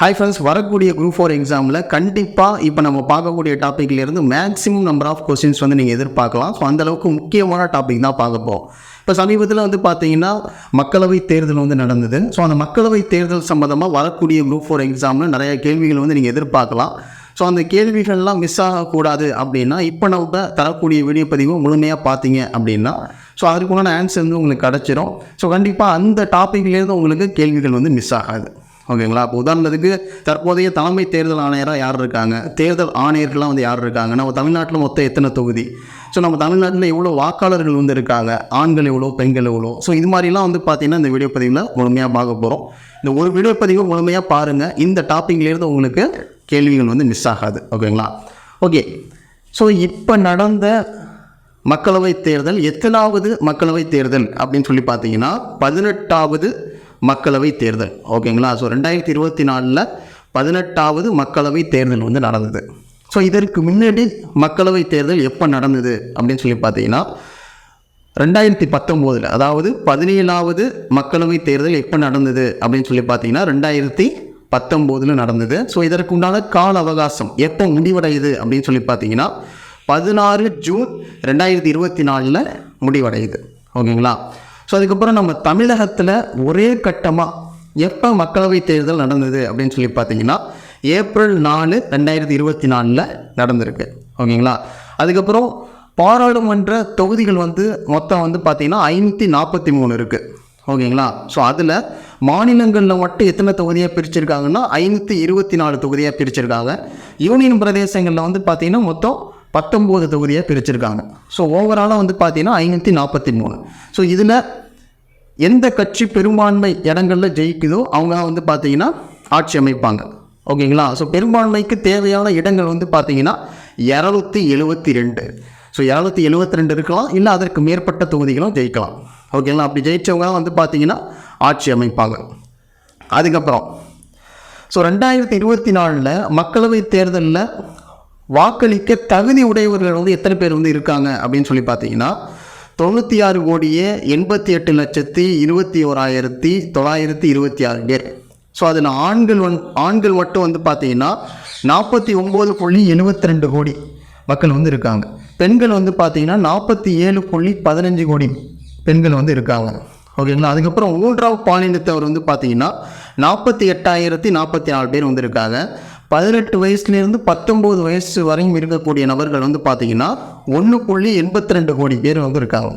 Hi friends வரக்கூடிய group four எக்ஸாமில் கண்டிப்பாக இப்போ நம்ம பார்க்கக்கூடிய டாப்பிக்லேருந்து மேக்ஸிமம் நம்பர் ஆஃப் கொஸ்டின்ஸ் வந்து நீங்கள் எதிர்பார்க்கலாம். ஸோ அந்தளவுக்கு முக்கியமான டாபிக் தான் பார்க்க போகிறோம் இப்போ சமீபத்தில் வந்து பார்த்தீங்கன்னா மக்களவை தேர்தல் வந்து நடந்தது. ஸோ அந்த மக்களவை தேர்தல் சம்மந்தமாக வரக்கூடிய குரூப் ஃபோர் எக்ஸாமில் நிறைய கேள்விகள் வந்து நீங்கள் எதிர்பார்க்கலாம். ஸோ அந்த கேள்விகள்லாம் மிஸ் ஆகக்கூடாது அப்படின்னா இப்போ நம்ம தரக்கூடிய வீடியோ பதிவு முழுமையாக பார்த்தீங்க அப்படின்னா ஸோ அதுக்குண்டான ஆன்சர் வந்து உங்களுக்கு கிடச்சிரும். ஸோ கண்டிப்பாக அந்த டாப்பிக்லேருந்து உங்களுக்கு கேள்விகள் வந்து மிஸ் ஆகாது. ஓகேங்களா? இப்போ உதாரணத்துக்கு தற்போதைய தலைமை தேர்தல் ஆணையராக யார் இருக்காங்க? தேர்தல் ஆணையர்கள்லாம் வந்து யார் இருக்காங்க? நம்ம தமிழ்நாட்டில் மொத்தம் எத்தனை தொகுதி? ஸோ நம்ம தமிழ்நாட்டில் எவ்வளோ வாக்காளர்கள் வந்து இருக்காங்க? ஆண்கள் எவ்வளோ? பெண்கள் எவ்வளோ? ஸோ இது மாதிரிலாம் வந்து பார்த்தீங்கன்னா இந்த வீடியோ பதிவில் முழுமையாக பார்க்க போகிறோம் இந்த ஒரு வீடியோ பதிவு முழுமையாக பாருங்கள் இந்த டாப்பிக்லேருந்து உங்களுக்கு கேள்விகள் வந்து மிஸ் ஆகாது. ஓகேங்களா? ஓகே. ஸோ இப்போ நடந்த மக்களவை தேர்தல் எத்தனாவது மக்களவை தேர்தல் அப்படின்னு சொல்லி பார்த்தீங்கன்னா பதினெட்டாவது மக்களவை தேர்தல். ஓகேங்களா ஸோ ரெண்டாயிரத்தி இருபத்தி நாலில் பதினெட்டாவது மக்களவை தேர்தல் வந்து நடந்தது. ஸோ இதற்கு முன்னாடி மக்களவை தேர்தல் எப்போ நடந்தது அப்படின்னு சொல்லி பார்த்தீங்கன்னா ரெண்டாயிரத்தி பத்தொம்போதில் அதாவது பதினேழாவது மக்களவை தேர்தல் எப்போ நடந்தது அப்படின்னு சொல்லி பார்த்தீங்கன்னா ரெண்டாயிரத்தி பத்தொம்போதில் நடந்தது. ஸோ இதற்கு உண்டான கால அவகாசம் எப்போ முடிவடையுது அப்படின்னு சொல்லி பார்த்தீங்கன்னா பதினாறு ஜூன் ரெண்டாயிரத்தி இருபத்தி நாலில் முடிவடையுது. ஓகேங்களா ஸோ அதுக்கப்புறம் நம்ம தமிழகத்தில் ஒரே கட்டமாக எப்போ மக்களவை தேர்தல் நடந்தது அப்படின்னு சொல்லி பார்த்தீங்கன்னா ஏப்ரல் நாலு ரெண்டாயிரத்தி இருபத்தி நாலில் நடந்திருக்கு. ஓகேங்களா? அதுக்கப்புறம் பாராளுமன்ற தொகுதிகள் வந்து மொத்தம் வந்து பார்த்திங்கன்னா ஐநூற்றி நாற்பத்தி மூணு இருக்குது ஓகேங்களா? ஸோ அதில் மாநிலங்களில் மட்டும் எத்தனை தொகுதியாக பிரிச்சிருக்காங்கன்னா ஐநூற்றி இருபத்தி நாலு தொகுதியாக பிரிச்சிருக்காங்க. யூனியன் பிரதேசங்களில் வந்து பார்த்தீங்கன்னா மொத்தம் பத்தொம்போது தொகுதியாக பிரிச்சிருக்காங்க. ஸோ ஓவராலாக வந்து பார்த்தீங்கன்னா ஐநூற்றி நாற்பத்தி மூணு. ஸோ இதில் எந்த கட்சி பெரும்பான்மை இடங்களில் ஜெயிக்குதோ அவங்க வந்து பார்த்தீங்கன்னா ஆட்சி அமைப்பாங்க. ஓகேங்களா? ஸோ பெரும்பான்மைக்கு தேவையான இடங்கள் வந்து பார்த்தீங்கன்னா இரநூத்தி எழுபத்தி ரெண்டு. ஸோ இரநூத்தி எழுபத்தி ரெண்டு இருக்கலாம் இல்லை அதற்கு மேற்பட்ட தொகுதிகளும் ஜெயிக்கலாம். ஓகேங்களா? அப்படி ஜெயித்தவங்க வந்து பார்த்தீங்கன்னா ஆட்சி அமைப்பாங்க. அதுக்கப்புறம் ஸோ ரெண்டாயிரத்தி இருபத்தி நாலில் மக்களவை தேர்தலில் வாக்களிக்க தகுதி உடையவர்கள் வந்து எத்தனை பேர் வந்து இருக்காங்க அப்படின்னு சொல்லி பார்த்தீங்கன்னா தொண்ணூற்றி ஆறு கோடியே எண்பத்தி எட்டு லட்சத்தி இருபத்தி ஓராயிரத்தி தொள்ளாயிரத்தி இருபத்தி ஆறு பேர். ஸோ அதில் ஆண்கள் வந் ஆண்கள் மட்டும் வந்து பார்த்தீங்கன்னா நாற்பத்தி ஒம்பது புள்ளி எழுபத்தி ரெண்டு கோடி மக்கள் வந்து இருக்காங்க. பெண்கள் வந்து பார்த்தீங்கன்னா நாற்பத்தி ஏழு புள்ளி பதினஞ்சு கோடி பெண்கள் வந்து இருக்காங்க. ஓகேங்களா அதுக்கப்புறம் மூன்றாவது பாலினத்தவர் வந்து பார்த்தீங்கன்னா நாற்பத்தி எட்டாயிரத்தி நாற்பத்தி நாலு பேர் வந்து இருக்காங்க. பதினெட்டு வயசுலேருந்து பத்தொம்போது வயசு வரையும் இருக்கக்கூடிய நபர்கள் வந்து பார்த்தீங்கன்னா ஒன்று புள்ளி எண்பத்தி ரெண்டு கோடி பேர் வந்து இருக்காங்க.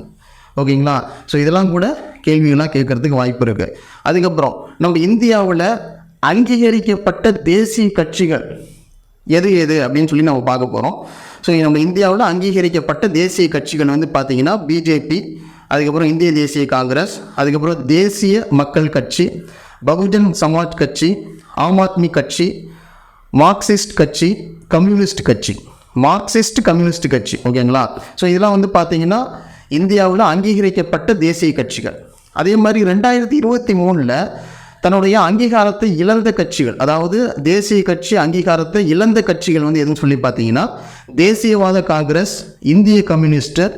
ஓகேங்களா? ஸோ இதெல்லாம் கூட கேள்விகளாக கேட்கறதுக்கு வாய்ப்பு இருக்குது அதுக்கப்புறம் நம்ம இந்தியாவில் அங்கீகரிக்கப்பட்ட தேசிய கட்சிகள் எது எது அப்படின்னு சொல்லி நம்ம பார்க்க போகிறோம் ஸோ நம்ம இந்தியாவில் அங்கீகரிக்கப்பட்ட தேசிய கட்சிகள் வந்து பார்த்திங்கன்னா பிஜேபி அதுக்கப்புறம் இந்திய தேசிய காங்கிரஸ் அதுக்கப்புறம் தேசிய மக்கள் கட்சி பகுஜன் சமாஜ் கட்சி ஆம் ஆத்மி கட்சி மார்க்சிஸ்ட் கட்சி கம்யூனிஸ்ட் கட்சி. மார்க்சிஸ்ட் கம்யூனிஸ்ட் கட்சி ஓகேங்களா? ஸோ இதெல்லாம் வந்து பார்த்தீங்கன்னா இந்தியாவில் அங்கீகரிக்கப்பட்ட தேசிய கட்சிகள். அதே மாதிரி ரெண்டாயிரத்தி இருபத்தி மூணில் தன்னுடைய அங்கீகாரத்தை இழந்த கட்சிகள் அதாவது தேசிய கட்சி அங்கீகாரத்தை இழந்த கட்சிகள் வந்து எதுன்னு சொல்லி பார்த்தீங்கன்னா தேசியவாத காங்கிரஸ் இந்திய கம்யூனிஸ்டர்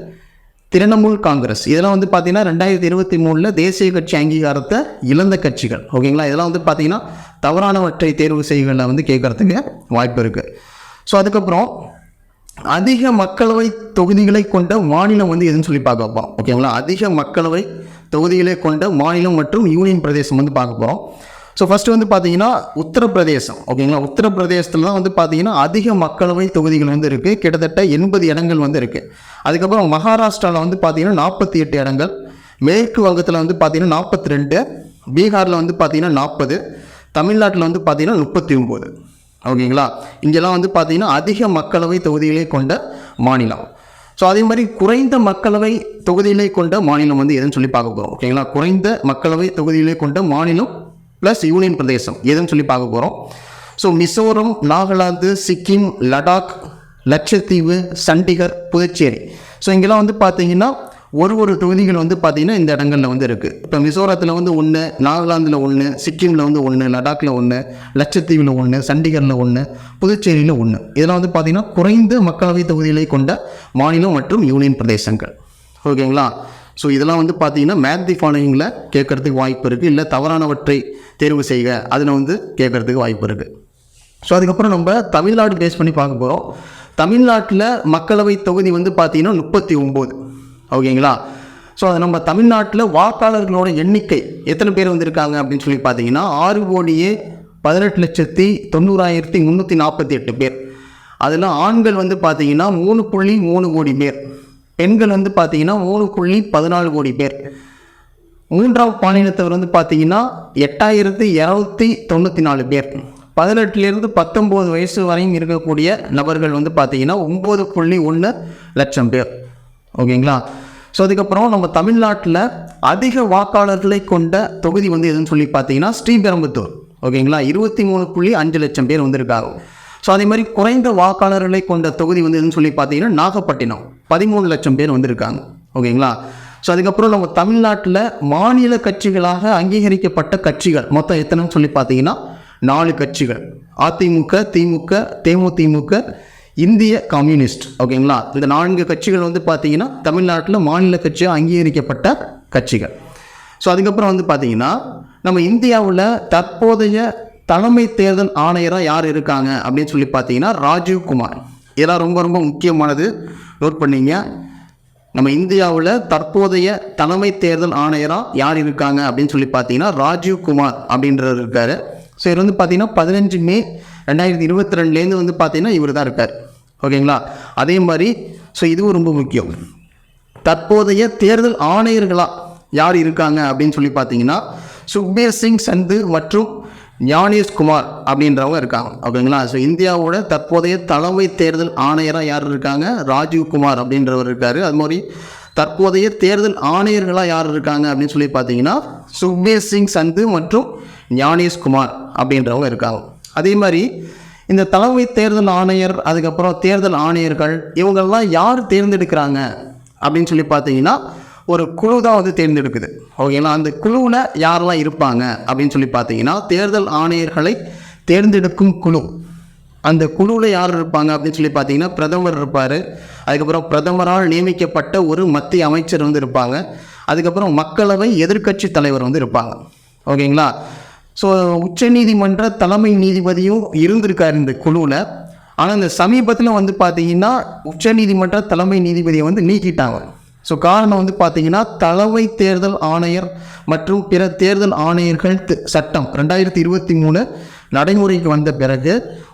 திரிணாமுல் காங்கிரஸ். இதெல்லாம் வந்து பார்த்தீங்கன்னா ரெண்டாயிரத்தி இருபத்தி மூணில் தேசிய கட்சி அங்கீகாரத்தை இழந்த கட்சிகள். ஓகேங்களா? இதெல்லாம் வந்து பார்த்தீங்கன்னா தவறானவற்றை தேர்வு செய்களில் வந்து கேட்குறதுக்கு வாய்ப்பு இருக்குது ஸோ அதுக்கப்புறம் அதிக மக்களவை தொகுதிகளை கொண்ட மாநிலம் வந்து எதுன்னு சொல்லி பார்க்க போகிறோம் ஓகேங்களா? அதிக மக்களவை தொகுதிகளை கொண்ட மாநிலம் மற்றும் யூனியன் பிரதேசம் வந்து பார்க்க போகிறோம் ஸோ ஃபஸ்ட்டு வந்து பார்த்தீங்கன்னா உத்தரப்பிரதேசம் ஓகேங்களா? உத்தரப்பிரதேசத்தில் தான் வந்து பார்த்தீங்கன்னா அதிக மக்களவை தொகுதிகள் வந்து இருக்குது கிட்டத்தட்ட எண்பது இடங்கள் வந்து இருக்குது அதுக்கப்புறம் மகாராஷ்டிராவில் வந்து பார்த்தீங்கன்னா நாற்பத்தி எட்டு இடங்கள். மேற்கு வங்கத்தில் வந்து பார்த்தீங்கன்னா நாற்பத்தி ரெண்டு. பீகாரில் வந்து பார்த்தீங்கன்னா நாற்பது தமிழ்நாட்டில் வந்து பார்த்தீங்கன்னா முப்பத்தி ஒம்பது ஓகேங்களா? இங்கெல்லாம் வந்து பார்த்தீங்கன்னா அதிக மக்களவை தொகுதிகளை கொண்ட மாநிலம். ஸோ அதே மாதிரி குறைந்த மக்களவை தொகுதிகளை கொண்ட மாநிலம் வந்து எதுன்னு சொல்லி பார்க்க போகிறோம் ஓகேங்களா? குறைந்த மக்களவை தொகுதிகளை கொண்ட மாநிலம் ப்ளஸ் யூனியன் பிரதேசம். எதுன்னு சொல்லி பார்க்க போகிறோம் ஸோ மிசோரம் நாகாலாந்து சிக்கிம் லடாக் லட்சத்தீவு சண்டிகர் புதுச்சேரி. ஸோ இங்கெல்லாம் வந்து பார்த்தீங்கன்னா ஒரு ஒரு தொகுதிகள் வந்து பார்த்தீங்கன்னா இந்த இடங்களில் வந்து இருக்குது இப்போ மிசோரத்தில் வந்து ஒன்று நாகாலாந்தில் ஒன்று சிக்கிமில் வந்து ஒன்று லடாக்கில் ஒன்று லட்சத்தீவில் ஒன்று சண்டிகரில் ஒன்று புதுச்சேரியில் ஒன்று இதெல்லாம் வந்து பார்த்தீங்கன்னா குறைந்த மக்களவை தொகுதிகளை கொண்ட மாநிலம் மற்றும் யூனியன் பிரதேசங்கள். ஓகேங்களா ஸோ இதெல்லாம் வந்து பார்த்தீங்கன்னா மேத் தி ஃபாலோயிங்கில் கேட்கறதுக்கு வாய்ப்பு இருக்குது இல்லை தவறானவற்றை தேர்வு செய்க அதில் வந்து கேட்கறதுக்கு வாய்ப்பு இருக்குது ஸோ அதுக்கப்புறம் நம்ம தமிழ்நாடு பேஸ் பண்ணி பார்க்க போகிறோம் தமிழ்நாட்டில் மக்களவை தொகுதி வந்து பார்த்தீங்கன்னா முப்பத்தி ஒம்பது ஓகேங்களா? ஸோ அது நம்ம தமிழ்நாட்டில் வாக்காளர்களோட எண்ணிக்கை எத்தனை பேர் வந்திருக்காங்க அப்படின்னு சொல்லி பார்த்தீங்கன்னா ஆறு கோடியே பதினெட்டு லட்சத்தி தொண்ணூறாயிரத்தி முந்நூற்றி நாற்பத்தி எட்டு பேர். அதில் ஆண்கள் வந்து பார்த்தீங்கன்னா மூணு புள்ளி மூணு கோடி பேர். பெண்கள் வந்து பார்த்தீங்கன்னா மூணு புள்ளி பதினாலு கோடி பேர். மூன்றாம் பாலினத்தவர் வந்து பார்த்தீங்கன்னா எட்டாயிரத்தி இரநூத்தி தொண்ணூற்றி நாலு பேர். பதினெட்டுலேருந்து பத்தொம்போது வயசு வரையும் இருக்கக்கூடிய நபர்கள் வந்து பார்த்தீங்கன்னா ஒம்பது புள்ளி ஒன்று லட்சம் பேர். ஓகேங்களா? ஸோ அதுக்கப்புறம் நம்ம தமிழ்நாட்டில் அதிக வாக்காளர்களை கொண்ட தொகுதி வந்து எதுன்னு சொல்லி பார்த்தீங்கன்னா ஸ்ரீபெரும்புத்தூர். ஓகேங்களா? இருபத்தி மூணு புள்ளி அஞ்சு லட்சம் பேர் வந்திருக்காங்க. ஸோ அதே மாதிரி குறைந்த வாக்காளர்களை கொண்ட தொகுதி வந்து எதுன்னு சொல்லி பார்த்தீங்கன்னா நாகப்பட்டினம். பதிமூணு லட்சம் பேர் வந்திருக்காங்க. ஓகேங்களா? ஸோ அதுக்கப்புறம் நம்ம தமிழ்நாட்டில் மாநில கட்சிகளாக அங்கீகரிக்கப்பட்ட கட்சிகள் மொத்தம் எத்தனைன்னு சொல்லி பார்த்தீங்கன்னா நாலு கட்சிகள். அதிமுக திமுக தேமுதிமுக இந்திய கம்யூனிஸ்ட். ஓகேங்களா? இந்த நான்கு கட்சிகள் வந்து பார்த்தீங்கன்னா தமிழ்நாட்டில் மாநில கட்சியாக அங்கீகரிக்கப்பட்ட கட்சிகள். ஸோ அதுக்கப்புறம் வந்து பார்த்தீங்கன்னா நம்ம இந்தியாவில் தற்போதைய தலைமை தேர்தல் ஆணையராக யார் இருக்காங்க அப்படின்னு சொல்லி பார்த்தீங்கன்னா ராஜீவ் குமார் இதெல்லாம் ரொம்ப ரொம்ப முக்கியமானது. நோட் பண்ணீங்க. நம்ம இந்தியாவில் தற்போதைய தலைமை தேர்தல் ஆணையராக யார் இருக்காங்க அப்படின்னு சொல்லி பார்த்தீங்கன்னா ராஜீவ் குமார் அப்படின்றவர் இருக்கார். ஸோ இவர் வந்து பார்த்தீங்கன்னா பதினஞ்சு மே ரெண்டாயிரத்தி இருபத்தி ரெண்டுலேருந்து வந்து பார்த்தீங்கன்னா இவர் தான் இருக்கார். ஓகேங்களா? அதே மாதிரி ஸோ இதுவும் ரொம்ப முக்கியம். தற்போதைய தேர்தல் ஆணையர்களாக யார் இருக்காங்க அப்படின்னு சொல்லி பார்த்தீங்கன்னா சுக்பீர் சிங் சந்து மற்றும் ஞானேஷ்குமார் அப்படின்றவங்க இருக்காங்க. ஓகேங்களா? ஸோ இந்தியாவோட தற்போதைய தலைமை தேர்தல் ஆணையராக யார் இருக்காங்க? ராஜீவ் குமார் அப்படின்றவர் இருக்கார். அது மாதிரி தற்போதைய தேர்தல் ஆணையர்களாக யார் இருக்காங்க அப்படின்னு சொல்லி பார்த்தீங்கன்னா சுக்பீர் சிங் சந்து மற்றும் ஞானேஷ்குமார் அப்படின்றவங்க இருக்காங்க. அதே மாதிரி இந்த தலைமை தேர்தல் ஆணையர் அதுக்கப்புறம் தேர்தல் ஆணையர்கள் இவங்கெல்லாம் யார் தேர்ந்தெடுக்கிறாங்க அப்படின்னு சொல்லி பார்த்தீங்கன்னா ஒரு குழு தான் வந்து தேர்ந்தெடுக்குது. ஓகேங்களா அந்த குழுவில் யாரெல்லாம் இருப்பாங்க அப்படின்னு சொல்லி பார்த்தீங்கன்னா தேர்தல் ஆணையர்களை தேர்ந்தெடுக்கும் குழு. அந்த குழுவில் யார் இருப்பாங்க அப்படின்னு சொல்லி பார்த்தீங்கன்னா பிரதமர் இருப்பார். அதுக்கப்புறம் பிரதமரால் நியமிக்கப்பட்ட ஒரு மத்திய அமைச்சர் வந்து இருப்பாங்க. அதுக்கப்புறம் மக்களவை எதிர்க்கட்சி தலைவர் வந்து இருப்பாங்க. ஓகேங்களா ஸோ உச்சநீதிமன்ற தலைமை நீதிபதியும் இருந்திருக்கார் இந்த குழுவில். ஆனால் இந்த சமீபத்தில் வந்து பார்த்தீங்கன்னா உச்சநீதிமன்ற தலைமை நீதிபதியை வந்து நீக்கிட்டாங்க. ஸோ காரணம் வந்து பார்த்தீங்கன்னா தலைமை தேர்தல் ஆணையர் மற்றும் பிற தேர்தல் ஆணையர்கள் சட்டம் ரெண்டாயிரத்தி இருபத்தி மூணு நடைமுறைக்கு வந்த பிறகு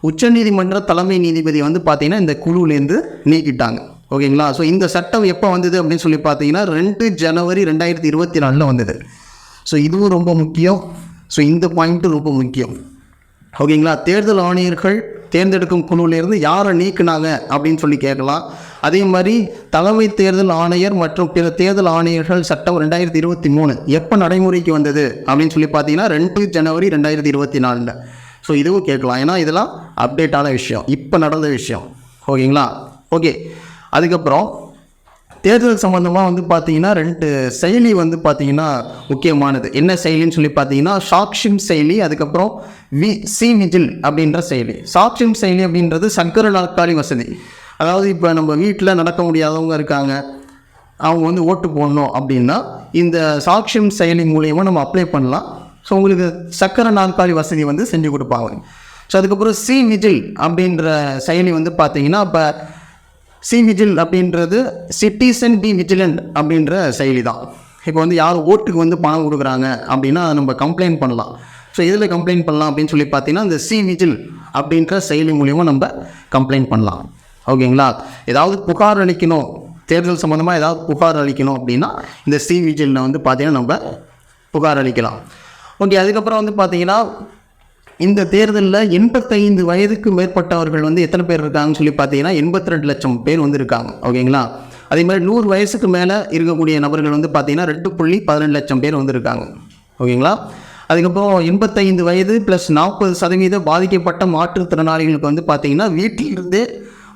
உச்சநீதிமன்ற தலைமை நீதிபதி வந்து பார்த்திங்கன்னா இந்த குழுவிலேருந்து நீக்கிட்டாங்க. ஓகேங்களா? ஸோ இந்த சட்டம் எப்போ வந்தது அப்படின்னு சொல்லி பார்த்தீங்கன்னா ரெண்டு ஜனவரி ரெண்டாயிரத்தி இருபத்தி நாலில் வந்தது. ஸோ இதுவும் ரொம்ப முக்கியம். ஸோ இந்த பாயிண்ட்டும் ரொம்ப முக்கியம். ஓகேங்களா? தேர்தல் ஆணையர்கள் தேர்ந்தெடுக்கும் குழுவிலிருந்து யாரை நீக்குனாங்க அப்படின்னு சொல்லி கேட்கலாம். அதே மாதிரி தலைமை தேர்தல் ஆணையர் மற்றும் பிற தேர்தல் ஆணையர்கள் சட்டம் ரெண்டாயிரத்தி இருபத்தி மூணு எப்போ நடைமுறைக்கு வந்தது அப்படின்னு சொல்லி பார்த்தீங்கன்னா ரெண்டு ஜனவரி ரெண்டாயிரத்தி இருபத்தி நாலில். ஸோ இதுவும் கேட்கலாம். ஏன்னா இதெல்லாம் அப்டேட்டான விஷயம். இப்போ நடந்த விஷயம். ஓகேங்களா? ஓகே. அதுக்கப்புறம் தேர்தல் சம்மந்தமாக வந்து பார்த்தீங்கன்னா ரெண்டு செயலி வந்து பார்த்தீங்கன்னா முக்கியமானது. என்ன செயலின்னு சொல்லி பார்த்தீங்கன்னா சாக்ஷிம் செயலி அதுக்கப்புறம் வி சி விஜில் அப்படின்ற செயலி. சாக்ஷிம் செயலி அப்படின்றது சக்கர நாற்காலி வசதி. அதாவது இப்போ நம்ம வீட்டில் நடக்க முடியாதவங்க இருக்காங்க. அவங்க வந்து ஓட்டு போடணும் அப்படின்னா இந்த சாக்ஷியம் செயலி மூலயமா நம்ம அப்ளை பண்ணலாம். ஸோ உங்களுக்கு சக்கர நாற்காலி வசதி வந்து செஞ்சு கொடுப்பாங்க. ஸோ அதுக்கப்புறம் சி விஜில் அப்படின்ற செயலி வந்து பார்த்தீங்கன்னா இப்போ சி விஜில் அப்படின்றது சிட்டிசன் பி விஜிலண்ட் அப்படின்ற செயலி தான் இப்போ வந்து யார் ஓட்டுக்கு வந்து பணம் கொடுக்குறாங்க அப்படின்னா அதை நம்ம கம்ப்ளைண்ட் பண்ணலாம். ஸோ இதில் கம்ப்ளைண்ட் பண்ணலாம் அப்படின்னு சொல்லி பார்த்தீங்கன்னா இந்த சி விஜில் அப்படின்ற செயலி மூலிமா நம்ம கம்ப்ளைண்ட் பண்ணலாம். ஓகேங்களா? ஏதாவது புகார் அளிக்கணும் தேர்தல் சம்மந்தமாக ஏதாவது புகார் அளிக்கணும் அப்படின்னா இந்த சி விஜிலில் வந்து பார்த்தீங்கன்னா நம்ம புகார் அளிக்கலாம். ஓகே அதுக்கப்புறம் வந்து பார்த்தீங்கன்னா இந்த தேர்தலில் எண்பத்தைந்து வயதுக்கு மேற்பட்டவர்கள் வந்து எத்தனை பேர் இருக்காங்கன்னு சொல்லி பார்த்தீங்கன்னா எண்பத்தி ரெண்டு லட்சம் பேர் வந்து இருக்காங்க ஓகேங்களா? அதே மாதிரி நூறு வயசுக்கு மேலே இருக்கக்கூடிய நபர்கள் வந்து பார்த்தீங்கன்னா ரெண்டு புள்ளி பதினெண்டு லட்சம் பேர் வந்து இருக்காங்க ஓகேங்களா? அதுக்கப்புறம் எண்பத்தைந்து வயது ப்ளஸ் நாற்பது சதவீத பாதிக்கப்பட்ட மாற்றுத்திறனாளிகளுக்கு வந்து பார்த்திங்கன்னா வீட்டிலிருந்தே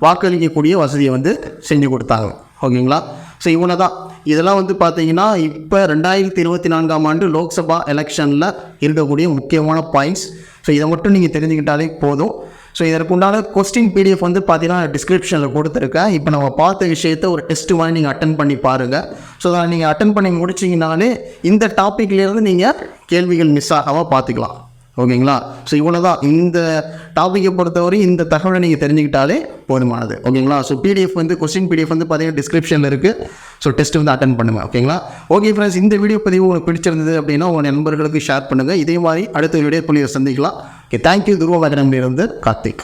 வாக்களிக்கக்கூடிய வசதியை வந்து செஞ்சு கொடுத்தாங்க. ஓகேங்களா? ஸோ இவனை தான் இதெல்லாம் வந்து பார்த்தீங்கன்னா இப்போ ரெண்டாயிரத்தி இருபத்தி நான்காம் ஆண்டு லோக்சபா எலெக்ஷனில் இருக்கக்கூடிய முக்கியமான பாயிண்ட்ஸ் ஸோ இதை மட்டும் நீங்கள் தெரிஞ்சுக்கிட்டாலே போதும். ஸோ இதற்குண்டான கொஸ்டின் பிடிஎஃப் வந்து பார்த்தீங்கன்னா டிஸ்கிரிப்ஷனில் கொடுத்துருக்கேன். இப்போ நம்ம பார்த்த விஷயத்தை ஒரு டெஸ்ட் மாதிரி நீங்கள் அட்டன் பண்ணி பாருங்கள் ஸோ அதை நீங்கள் அட்டன் பண்ணி முடிச்சிங்கனாலே இந்த டாப்பிக்லேருந்து நீங்கள் கேள்விகள் மிஸ் ஆகாமல் பார்த்துக்கலாம் ஓகேங்களா? ஸோ இவ்வளோ தான் இந்த டாப்பிக்கை பொறுத்தவரை இந்த தகவலை நீங்கள் தெரிஞ்சுக்கிட்டாலே போதுமானது. ஓகேங்களா? ஸோ பிடிஎஃப் வந்து கொஸ்டின் பிடிஎஃப் வந்து பார்த்தீங்கன்னா டிஸ்கிரிப்ஷனில் இருக்குது ஸோ டெஸ்ட் வந்து அட்டன் பண்ணுங்க. ஓகேங்களா? ஓகே ஃப்ரெண்ட்ஸ் இந்த வீடியோ பதிவு உங்களுக்கு பிடிச்சிருந்தது அப்படின்னா உங்கள் நண்பர்களுக்கு ஷேர் பண்ணுங்கள் இதே மாதிரி அடுத்த வீடியோ புள்ளியை சந்திக்கலாம். ஓகே தேங்க்யூ துருவ இருந்து கார்த்திக்.